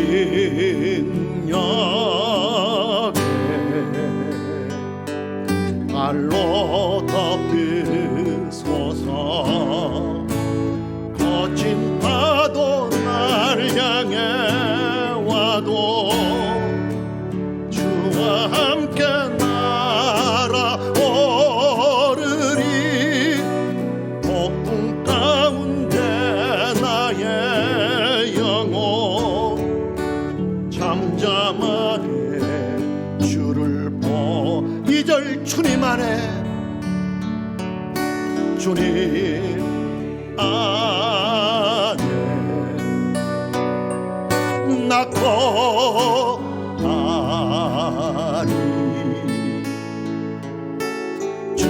능력에 발로 덮인 안에 주님 안에 낳고 하니 주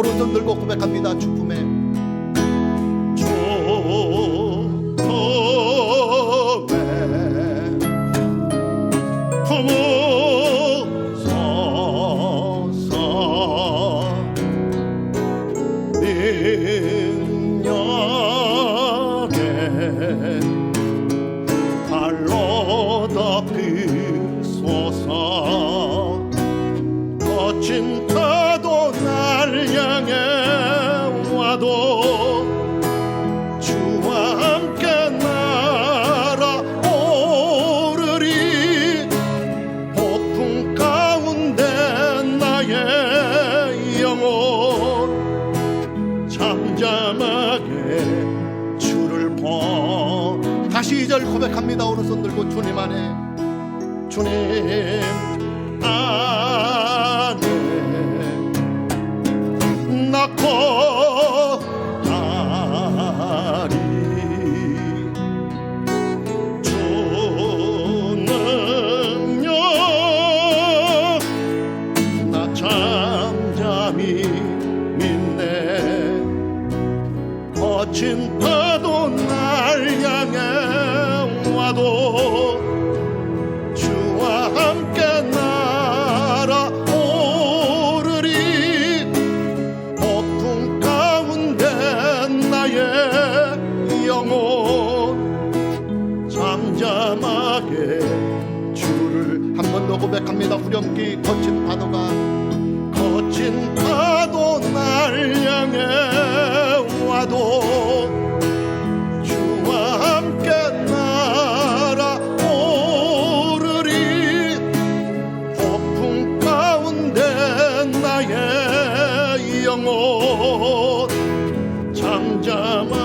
오른손 들고 고백합니다. 주품에. 능력에 잠잠하게 주를 보 다시 이절 고백합니다. 오른손 들고 주님 안에. 주님 거친 파도 날 향해 와도 주와 함께 날아오르리. 폭풍 가운데 나의 영혼 잠잠하게 주를 한 번 더 고백합니다. 후렴기 거친 파도가 거친 파도 날 향해 와도 영혼 잠잠하